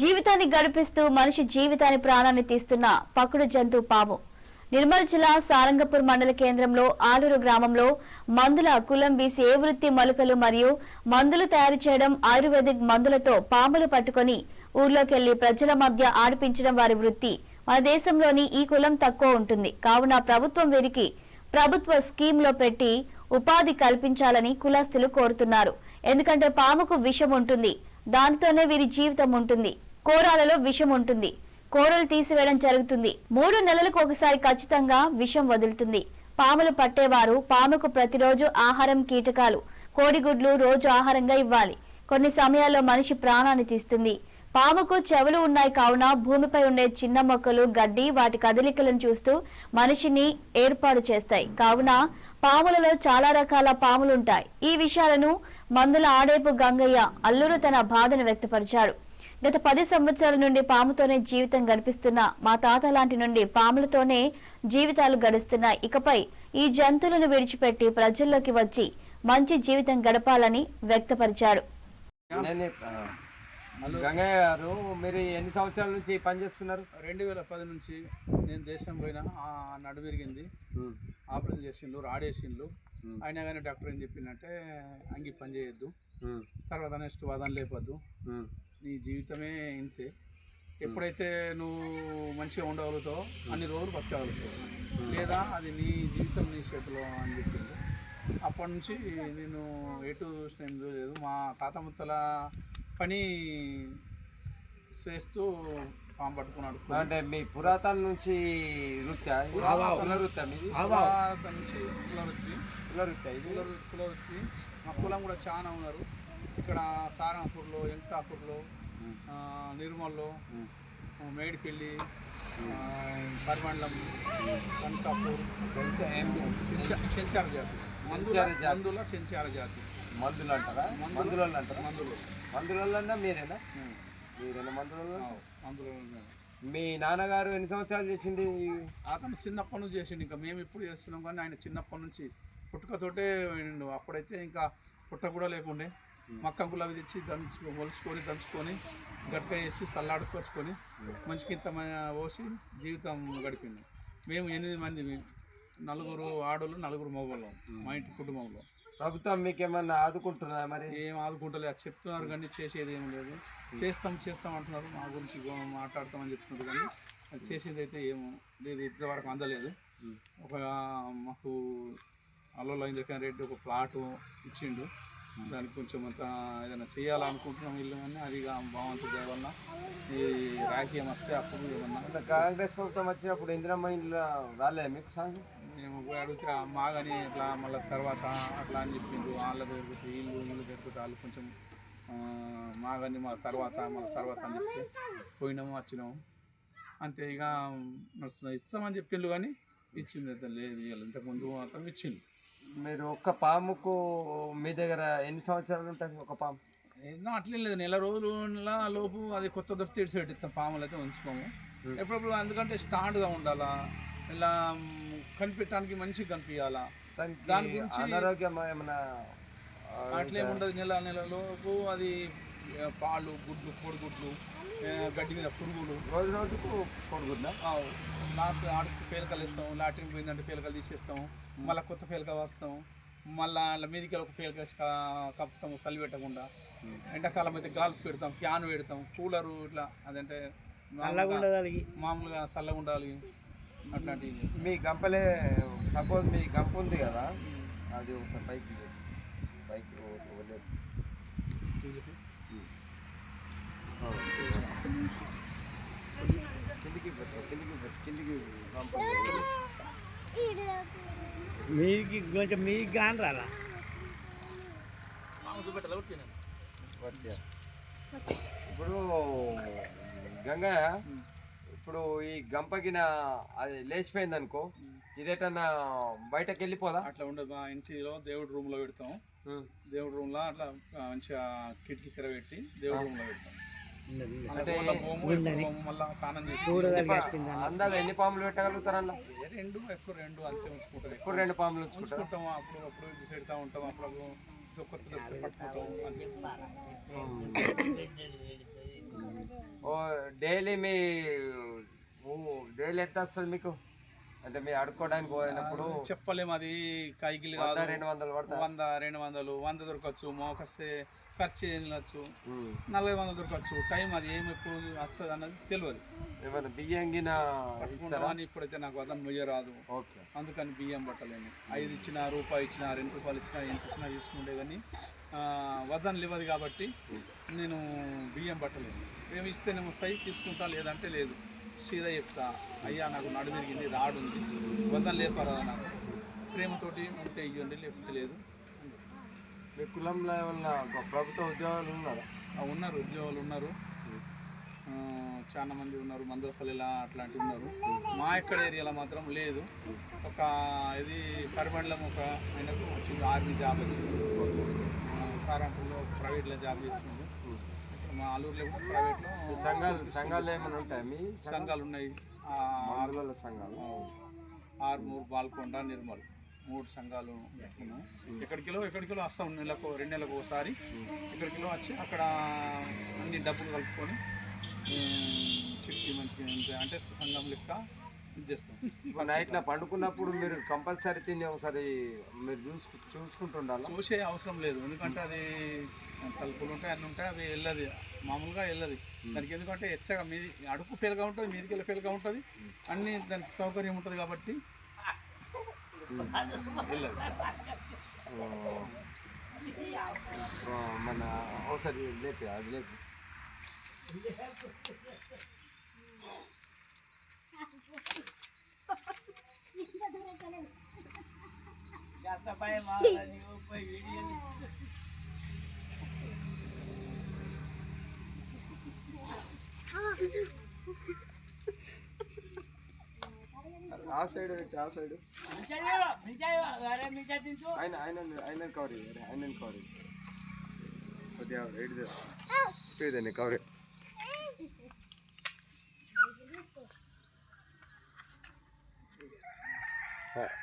జీవితాన్ని గడిపిస్తూ మనిషి జీవితాన్ని ప్రాణాన్ని తీస్తున్న పకుడు జంతు పాము. నిర్మల్ జిల్లా సారంగపూర్ మండల కేంద్రంలో ఆలూరు గ్రామంలో మందుల కులం బీసీ ఏ వృత్తి మలుకలు మరియు మందులు తయారు చేయడం ఆయుర్వేదిక్ మందులతో పాములు పట్టుకొని ఊర్లోకెళ్ళి ప్రజల మధ్య ఆడిపించడం వారి వృత్తి. మన దేశంలోని ఈ కులం తక్కువ ఉంటుంది. కావున ప్రభుత్వం వీరికి ప్రభుత్వ స్కీమ్లో పెట్టి ఉపాధి కల్పించాలని కులస్తులు కోరుతున్నారు. ఎందుకంటే పాముకు విషం ఉంటుంది. దానితోనే వీరి జీవితం ఉంటుంది. కోరాలలో విషం ఉంటుంది. కోరలు తీసివేయడం జరుగుతుంది. మూడు నెలలకు ఒకసారి ఖచ్చితంగా విషం వదులుతుంది. పాములు పట్టేవారు పాముకు ప్రతిరోజు ఆహారం కీటకాలు. కోడిగుడ్లు రోజు ఆహారంగా ఇవ్వాలి. కొన్ని సమయాల్లో మనిషి ప్రాణాన్ని తీస్తుంది. పాముకు చెవులు ఉన్నాయి కావున భూమిపై ఉండే చిన్న మొక్కలు గడ్డి వాటి కదలికలను చూస్తూ మనిషిని ఏర్పాటు చేస్తాయి. కావున పాములలో చాలా రకాల పాములుంటాయి ఈ విషయాలను మందుల ఆడేపు గంగయ్య అల్లురు తన బాధను వ్యక్తపరిచాడు. గత పది సంవత్సరాల నుండి పాముతోనే జీవితం గడిపిస్తున్న మా తాత లాంటి నుండి పాములతోనే జీవితాలు గడుస్తున్నాయి. ఇకపై ఈ జంతువులను విడిచిపెట్టి ప్రజల్లోకి వచ్చి మంచి జీవితం గడపాలని గంగయ్య గారు మీరు ఎన్ని సంవత్సరాల నుంచి పని చేస్తున్నారు? రెండు వేల పది నుంచి నేను దేశం పోయినా ఆ నడు విరిగింది. ఆపరేషన్ చేసిండ్రు రాడేసిండ్రు. అయినా కానీ డాక్టర్ ఏం చెప్పిందంటే అంగి పని చేయొద్దు. తర్వాత నెక్స్ట్ వాదన లేపొద్దు. నీ జీవితమే ఇంతే. ఎప్పుడైతే నువ్వు మంచిగా ఉండగలుగుతావో అన్ని రోజులు బతకగలుగుతావు. లేదా అది నీ జీవితం నీ చేతిలో అని చెప్పింది. అప్పటి నుంచి నేను ఎటు స్నేహం చూడలేదు. మా తాత ముత్తల పని చేస్తూ పాము పట్టుకున్నాడు. అంటే మీ పురాతన నుంచి వృత్తి ఇది కుల కులవృత్తి మా కులం కూడా చాలా ఉన్నారు. ఇక్కడ సారంగపూర్లో వెంకటాపూర్లో ఆ, నిర్మల్లో మేడిపల్లి పరిమండలం కనకాపూర్ చెంచా- చెంచార జాతి. మందుల చెంచార జాతి. మందుల చెంచార జాతి. మందులు అంటారా? మందులు- మందులు అంటారా? మందులు. మందులన్నా మీరేనా. మీరేనా మందులలో మందులు ఉన్నాయి. మీ నాన్నగారు ఎన్ని సంవత్సరాలు చేసింది? అతను చిన్నప్పటి నుంచి చేసిండు. ఇంకా మేము ఇప్పుడు చేస్తున్నాం కానీ ఆయన చిన్నప్పటి నుంచి పుట్టుకతోటే. అప్పుడైతే ఇంకా పుట్ట కూడా లేకుండే. మక్కంకులు అవి తెచ్చి దంచు మొలుచుకొని దంచుకొని గట్క వేసి సల్లాడుకొచ్చుకొని మంచికి ఇంత మ- పోసి జీవితం గడిపింది. మేము ఎనిమిది మంది నలుగురు ఆడోళ్ళు నలుగురు మగవాళ్ళం మా ఇంటి కుటుంబంలో. ప్రభుత్వం మీకు ఏమన్నా ఆదుకుంటున్నా మరి? ఏం ఆదుకుంటలే అది చెప్తున్నారు కానీ చేసేది ఏం లేదు. చేస్తాం చేస్తాం అంటున్నారు. మా గురించి మాట్లాడతామని చెప్తున్నారు కానీ అది చేసేది అయితే ఏమో లేదు. ఇంతవరకు అందలేదు. ఒక మాకు అల్లలో ఇంద్రకాంత్ రెడ్డి ఒక ప్లాట్ ఇచ్చిండు. దానికి కొంచెం అంత ఏదైనా చేయాలనుకుంటున్నాం ఇల్లు కానీ అది దయ వల్ల ఈ రాజకీయం వస్తే అప్పుడు ఏమన్నా. కాంగ్రెస్ ప్రభుత్వం వచ్చినప్పుడు ఇందిరమ్మ ఇంట్లో రాలేదు మీకు సాంగ్? మేము అడిగితే మాగని ఇట్లా మళ్ళీ తర్వాత అట్లా అని చెప్పిండ్రు. వాళ్ళ దగ్గరికి వీళ్ళు వీళ్ళు దగ్గరికి వాళ్ళు కొంచెం మాగని మా తర్వాత మన తర్వాత అని చెప్తే పోయినాము వచ్చినాము. అంతే ఇక నడుస్తున్నాం ఇస్తామని చెప్పిండ్రు కానీ ఇచ్చింది లేదు. ఇంతకుముందు మొత్తం ఇచ్చిండు మీరు ఒక్క పాముకు మీ దగ్గర ఎన్ని సంవత్సరాలు ఉంటుంది ఒక పాము? ఏదో అట్లే లేదు. నెల రోజులు లోపు అది కొత్త దొరికి తెడిచి పెట్టిస్తాం పాములు అయితే ఉంచుకోము. ఎప్పుడప్పుడు ఎందుకంటే స్టాండ్గా ఉండాలా? ఇలా కనిపెట్టడానికి మంచిగా కనిపించాలా దాని గురించి- అనారోగ్యం ఏమైనా అట్లే ఉండదు. నెల నెలలోపు అది పాలు గుడ్లు కోడిగుడ్లు గడ్డి మీద పురుగులు. రోజు రోజుకు కొడుకున్నా లాస్ట్ ఆడికి పేలకలు ఇస్తాం లాట్రిన్ పోయిందంటే పేలకలు తీసేస్తాం మళ్ళీ కొత్త పేలక వస్తాం మళ్ళీ వాళ్ళ మీదకి ఒక పేలక కప్పుతాము చలి పెట్టకుండా. ఎండాకాలం అయితే గాల్పు పెడతాం ఫ్యాన్ పెడతాం కూలరు ఇట్లా అదంటే మామూలుగా మామూలుగా చల్లగా ఉండాలి. అట్లాంటివి. మీ గంపలే సపోజ్ మీ గంప ఉంది కదా అది ఒకసారి. పైకి ఒకసారి వదిలేపు. ఆ. కిందికి పెట్టు కిందికి పెట్టు కిందికి గంప మీకు కొంచెం మీకు కానీ రాలా. ఇప్పుడు గంగయ్య ఇప్పుడు ఈ గంపకిన అది లేచిపోయింది అనుకో ఇదేటన్నా బయటకు వెళ్ళిపోదా అట్లా ఉండదు మా ఇంటిలో దేవుడి రూమ్లో పెడతాం. దేవుడి రూమ్లో అట్లా మంచిగా కిటికీ తెరబెట్టి దేవుడి రూమ్లో పెడతాం అందాక ఎన్ని పాములు పెట్టగలుగుతారన్న? రెండు ఎక్కువ రెండు అంతే ఉంచుకుంటాం ఇప్పుడు రెండు పాములు ఉంచుకుంటాం అప్పుడు అప్పుడు పెడతా ఉంటాం అప్పుడు ఓ డైలీ మీ డైలీ ఎంత వస్తుంది మీకు? అంటే మీరు అడుక్కోవడానికి పోయినప్పుడు చెప్పలేము అది కైకిలు రెండు వందలు వంద రెండు వందలు వంద దొరకచ్చు మోకస్తే ఖర్చు వెళ్ళచ్చు నలభై వందలు దొరకచ్చు టైం అది ఏమి ఎప్పుడు వస్తుంది అన్నది తెలియదు. ఏమైనా బియ్యం కానీ ఇప్పుడైతే నాకు వదన మొయ్య రాదు. ఓకే. అందుకని బియ్యం పట్టలేను. ఐదు ఇచ్చిన రూపాయి ఇచ్చిన రెండు రూపాయలు ఇచ్చిన ఎంత ఇచ్చినా తీసుకుంటే కానీ వదనలు ఇవ్వదు కాబట్టి నేను బియ్యం పట్టలేను. ఏమి ఇస్తేనేమో సై తీసుకుంటా లేదంటే లేదు. సీదా చెప్తా. అయ్యా నాకు నడు తిరిగింది రాడు ఉంది వదన లేపరాదా నాకు. ప్రేమతోటి ఉంటే ఇవ్వండి లేకపోతే లేదు. మీ కులంలో ఏమన్నా ప్రభుత్వ ఉద్యోగాలు ఉన్నారా? ఆ, ఉన్నారు ఉద్యోగులు ఉన్నారు. చాలా మంది ఉన్నారు మందపల్లిలా అట్లాంటివి ఉన్నారు. మా ఎక్కడ ఏరియాలో మాత్రం లేదు. ఒక ఇది పరిబండ్లం ఒక ఆయనకు వచ్చింది ఆర్మీ జాబ్ వచ్చింది. సారంపూర్లో ప్రైవేట్లో జాబ్ చేస్తుంది. ఇక్కడ మా ఆలూరులో కూడా ప్రైవేట్లో సంఘాలు సంఘాలు ఏమైనా ఉంటాయి మీ సంఘాలు? ఉన్నాయి. ఆ, ఆరుగోళ్ళ సంఘాలు. ఆర్మూర్ బాల్కొండ నిర్మల్. మూడు సంఘాలు పెట్టుకున్నాం. ఎక్కడికిలో ఎక్కడికిలో వస్తాం నెలకు రెండు నెలలకు ఒకసారి. ఎక్కడికిలో వచ్చి అక్కడ అన్ని డబ్బులు కలుపుకొని చిట్టి మంచిగా అంటే సంఘం లెక్క చేస్తాం. ఇప్పుడు నైట్లో పండుకున్నప్పుడు మీరు కంపల్సరీ తిని ఒకసారి మీరు చూసుకు చూసుకుంటుండాలి? చూసే అవసరం లేదు. ఎందుకంటే అది తలుపులు ఉంటాయి అన్నీ ఉంటాయి అవి వెళ్ళదు. మామూలుగా వెళ్ళదు. దానికి ఎందుకంటే ఎచ్చగా మీది అడుగు పేలుగా ఉంటుంది మీదికి వెళ్ళి పేలుగా ఉంటుంది. అన్ని దానికి సౌకర్యం ఉంటుంది కాబట్టి మన ఒకసారి లేపి అది లేపి. ఆ సైడ్ ఆ సైడ్. ఆయన ఆయన ఆయన కవర్ ఆయన కవర్ కొద్దిగా ఎడిది ఇదండి కవర్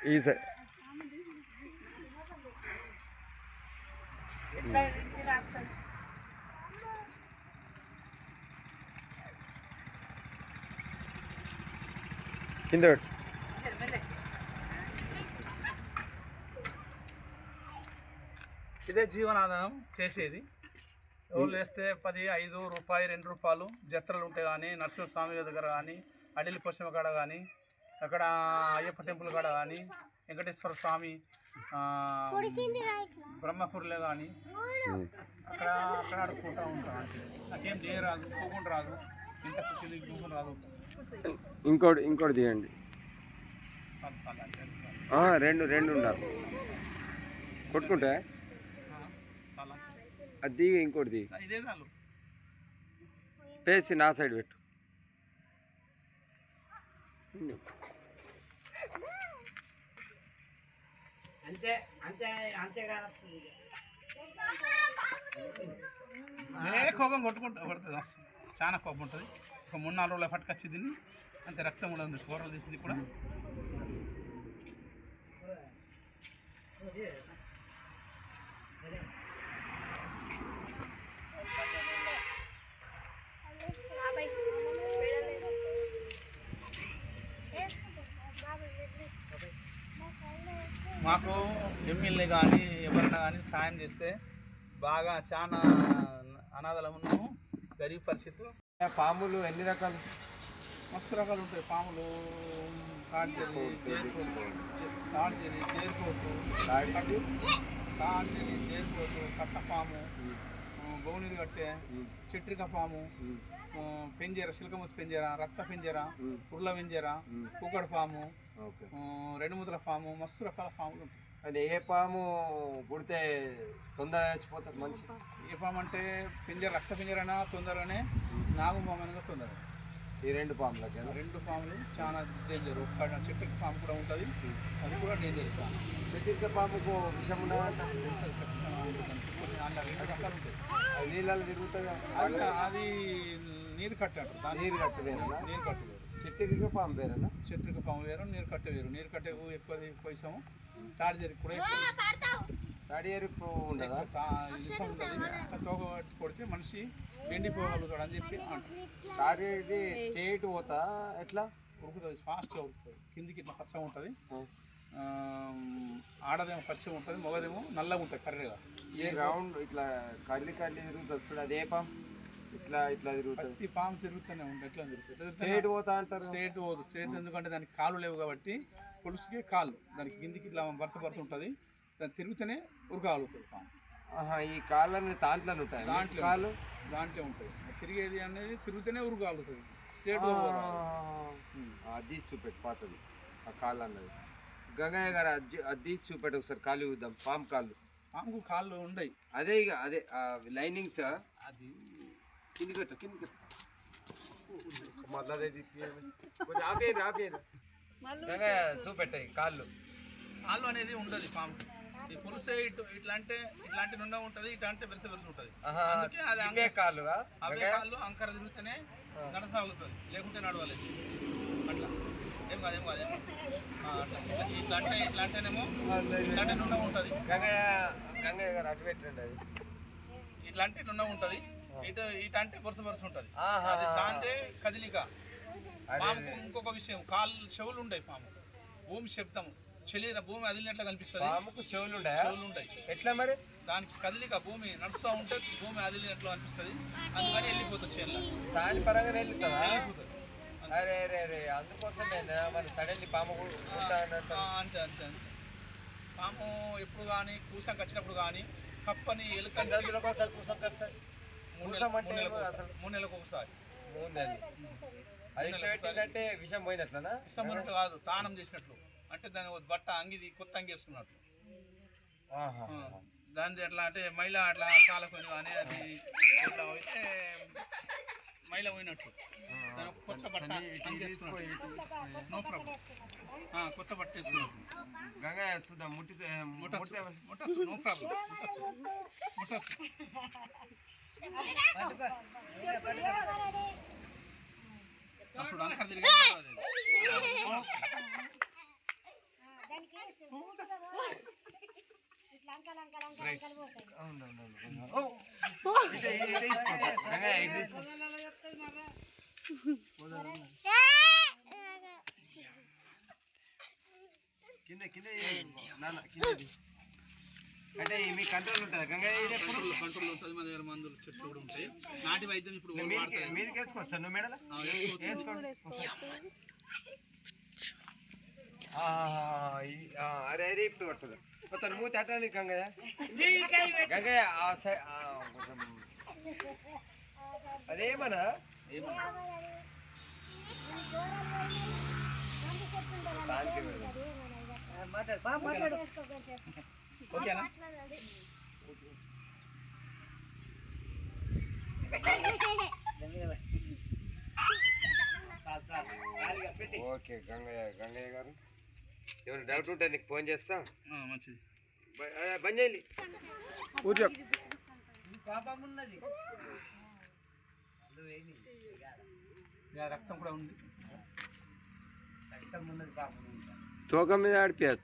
ఈ సైడ్ కింద పెట్టు. ఇదే జీవనాధారం చేసేది. ఎవరు వేస్తే పది ఐదు రూపాయి రెండు రూపాయలు జత్రలు ఉంటాయి కానీ నరసింహస్వామి దగ్గర కానీ అడిలి పోషమ కాడ కానీ అక్కడ అయ్యప్ప టెంపుల్ కాడ కానీ వెంకటేశ్వర స్వామి బ్రహ్మపురిలో కానీ అక్కడ అక్కడ ఆడుకుంటూ ఉంటాం. నాకేం చేయరాదు పోకుండా రాదు. ఇంత కూర్చుని పోకుండా రాదు. ఇంకోటి ఇంకోటి తీయండి. రెండు రెండు ఉండాలి. కొట్టుకుంటే. అది దిగి ఇంకోటి ఇదే చాలు పేసి నా సైడ్ పెట్టు అంతే అంతే అంతే కదా ఏ కోపం కొట్టుకుంటా కొడుతుంది అసలు. చాలా కోపం ఉంటుంది ఒక మూడు నాలుగు రోజుల పట్టుకొచ్చి తిని అంతే రక్తం కూడా ఉంది కూరలు తీసింది కూడా మాకు ఎమ్మెల్యే కానీ ఎవరైనా కానీ సాయం చేస్తే బాగా చాలా అనాథలు ఉన్నాము. గరీబ్ పరిస్థితులు. పాములు ఎన్ని రకాలు? మస్తు రకాలు ఉంటాయి. పాములు కట్టపాము గౌనీరు కట్టె చిట్రిక పాము పెంజెర సిల్కముత్ పెంజెర రక్త పెంజెర పుర్ల పెంజెర కూకడ పాము రెండు ముద్ర పాము మస్తు రకాల పాములు ఉంటాయి. అది ఏ పాము పుడితే తొందరగా చచ్చిపోతుంది మనిషి? ఏ పాము అంటే పింజర రక్త పింజరైనా తొందరగానే నాగు పాము అనగా తొందర ఈ రెండు పాములకి రెండు పాములు చాలా డేంజర్ ఒక్క చెట్టు పాము కూడా ఉంటుంది. అది కూడా డేంజర్ చాలా చెట్టు పాముకు విషం ఖచ్చితంగా రెండు రకాలు ఉంటాయి. అది నీళ్ళలో తిరుగుతుంది? అది నీరు కట్ట అంటారు దాని నీరు కట్టు వేరేనా నీరు కట్ట వేరు చెట్టుకి పాము వేరేనా చెట్టుకి పాము వేరు నీరు కట్ట వేరు. నీరు కట్టెకు ఎక్కువ ఎక్కువ ఇస్తాము. తాడి జరిగి కూడా ఎక్కువ తాడి ఎరుపు ఉండదా? తోక కొడితే మనిషి ఎండిపోగలుగుతాడు అని చెప్పి తాడి ఇది స్ట్రేట్ పోతా ఎట్లా? ఉరుకుతుంది ఫాస్ట్గా ఉరుకుతుంది. కిందికి ఇట్లా పచ్చగా ఉంటుంది. ఆ. ఆడదేమో పచ్చగా ఉంటుంది మగదేమో నల్లగా ఉంటుంది కర్రీగా. ఈ రౌండ్ ఇట్లా కర్లి కర్లి తిరుగుతుంది అదే పాం ఇట్లా ఇట్లా తిరుగుతుంది పాము తిరుగుతూనే ఉంటుంది ఎట్లా తిరుగుతుంది స్ట్రేట్ పోతా అంటారు. స్ట్రేట్ పోదు. స్ట్రేట్ ఎందుకంటే దానికి కాళ్ళు లేవు కాబట్టి పులుసుకే కాళ్ళు. దానికి కిందికి ఇట్లా వరుస వరుస ఉంటుంది. దాన్ని తిరుగుతూనే ఉరకగలుగుతుంది పాము. ఆహా ఈ కాళ్ళని దాంట్లో ఉంటాయి? దాంట్లో కాళ్ళు? దాంట్లో ఉంటుంది తిరిగేది అనేది తిరుగుతూనే ఉరకగలుగుతుంది పోదు. అది చూపెట్టు పాతది. ఆ కాళ్ళు అన్నది. గంగయ్య గారు అది అది చూపెట్టు ఒకసారి కాళ్ళు చూద్దాం పాము కాళ్ళు. పాముకు కాళ్ళు ఉండయి. అదే ఇక అదే లైనింగ్స్? అది కింది కట్టు కింది కట్టు మళ్ళీ అదే కొంచెం ఆపేది ఆపేది చూపెట్టాయి కాళ్ళు. కాళ్ళు అనేది ఉండదు పాము. ఈ పులుసే ఇటు ఇట్లా అంటే ఇట్లాంటి నుండి ఉంటుంది ఇట్లా అంటే వెరస వెరస ఉంటుంది. అందుకే అది అంగ- కాళ్ళుగా? అవే? కాళ్ళు అంకర తిరుగుతూనే నడసాగుతుంది లేకుంటే నడవలేదు. అట్లా. ఏం కాదు ఏం కాదు ఏం కాదు. ఆ, అట్లా. ఇట్లా- అంటే ఇట్లా అంటేనేమో ఇట్లా అంటే నుండ ఉంటుంది. గంగయ్య గంగయ్య గారు అటు పెట్టండి అది. ఇట్లా అంటే నుండ ఉంటుంది. ఇటు ఇటు అంటే వరుస వరుస ఉంటుంది. అది దాంతే కదిలిక. పాముకు ఇంకొక విషయం కాళ్ళు చెవులు ఉంటాయి పాము భూమి శబ్దం శరీర భూమి అదిలినట్లు కనిపిస్తుంది. పాముకు చెవులు చెవులు ఉంటాయి ఎట్లా మరి? దానికి కదిలిక భూమి నడుస్తూ ఉంటే భూమి అదిలినట్లు అనిపిస్తుంది. అందుకని వెళ్ళిపోతుంది చేనులో. దాని పరంగా వెళ్ళిపోతుంది అరే అరే అరే అందుకోసం మరి సడన్లీ పాము అంతే అంతే అంతే. పాము ఎప్పుడు కానీ కూసాకి వచ్చినప్పుడు కానీ కప్పని ఎలుక గంటలకు ఒకసారి మూడు నెలలకు అంటే అసలు ఒకసారి- మూడు నెలలకు ఒకసారి. మూడు నెలలు. అది ఇట్లా పెట్టినట్టే విషం పోయినట్లనా? ఇష్టం అన్నట్టు కాదు తానం చేసినట్లు. అంటే దాని బట్ట అంగిది కొత్త అంగి వేసుకున్నట్లు. దానిది ఎట్లా అంటే మైల అట్లా కాలకొని కానీ అది ఇట్లా అయితే మైల పోయినట్టు. దాని కొత్త బట్ట నో ప్రాబ్లం. ఆ, కొత్త బట్ట వేసుకున్నట్టు. గంగయ్య చూద్దాం ముట్టి ముట్టి ముట్టచ్చు నో ప్రాబ్లం. ముట్టచ్చు ముట్టచ్చు అంకర్ తిరిగి కింద కింద నాన్న కింద అంటే మీ కంట్రోల్ ఉంటుందా? గంగయ్య కంట్రోల్ కంట్రోల్ ఉంటుంది. మన దగ్గర మందులు చెట్లు కూడా ఉంటాయి. నాటి వైద్యం ఇప్పుడు. మీదికి వేసుకోవచ్చా? నువ్వు మేడల. వేసుకోండి. అరే అరే ఇప్పుడు పట్టదు మొత్తం మూతి అట్టానికి గంగయ్య? గంగయ్య అదేమన్నా దానికి ఓకేనా? ఓకే గంగయ్య గంగయ్య గారు. ఏమైనా డౌట్ ఉంటే నీకు ఫోన్ చేస్తా. ఆ, మంచిది. బంద్ చేయాలి యా, రక్తం కూడా ఉంది. తోక మీద ఆడిపోయచ్చు